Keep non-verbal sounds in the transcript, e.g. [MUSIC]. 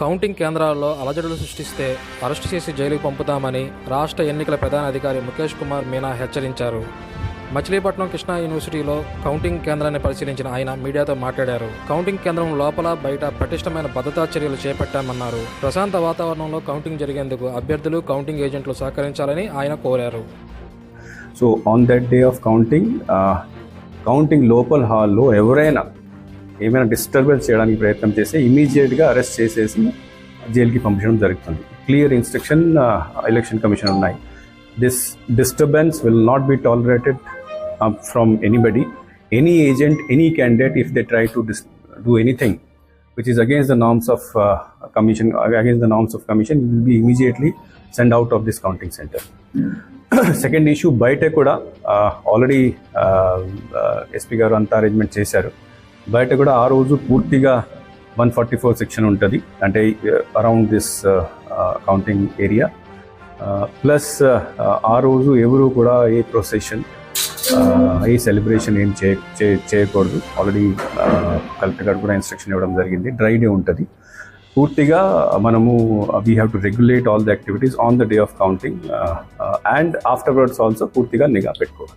Counting కేంద్రాల్లో అలజడులు సృష్టిస్తే arrest చేసి జైలుకు పంపుతామని రాష్ట్ర ఎన్నికల ప్రధాన అధికారి ముఖేష్ కుమార్ మీనా హెచ్చరించారు. మచిలీపట్నం కృష్ణా యూనివర్సిటీలో కౌంటింగ్ కేంద్రాన్ని పరిశీలించిన ఆయన మీడియాతో మాట్లాడారు. కౌంటింగ్ కేంద్రం లోపల బయట పటిష్టమైన భద్రతా చర్యలు చేపట్టామన్నారు. ప్రశాంత వాతావరణంలో కౌంటింగ్ జరిగేందుకు అభ్యర్థులు కౌంటింగ్ ఏజెంట్లు సహకరించాలని ఆయన కోరారు. So on that day of counting counting లోపల్ హాల్లో ఎవరైనా ఏమైనా డిస్టర్బెన్స్ చేయడానికి ప్రయత్నం చేస్తే ఇమీడియట్గా అరెస్ట్ చేసేసి జైలుకి పంపించడం జరుగుతుంది. క్లియర్ ఇన్స్ట్రక్షన్ ఎలక్షన్ కమిషన్ ఉన్నాయి. This disturbance will not be tolerated from anybody any agent any candidate if they try to dis do anything which is against the norms of uh, commission against the norms of commission will be immediately sent out of this counting center. [CLEARS THROAT] Second issue బయట కూడా uh, already SP uh, uh, గారు అంతా arrangement చేశారు. బయట కూడా ఆ రోజు పూర్తిగా వన్ ఫార్టీ ఫోర్ సెక్షన్ ఉంటుంది. అంటే around this counting area plus ఆ రోజు ఎవరు కూడా ఏ ప్రొసెషన్ uh, ఏ సెలబ్రేషన్ ఏం చేయ చే- చేయకూడదు. ఆల్రెడీ కలెక్టర్ uh, గారు కూడా ఇన్స్ట్రక్షన్ ఇవ్వడం జరిగింది. డ్రై డే ఉంటుంది. పూర్తిగా మనము we have to regulate all the activities on the day of counting and afterwards also పూర్తిగా నిఘా పెట్టుకోవాలి.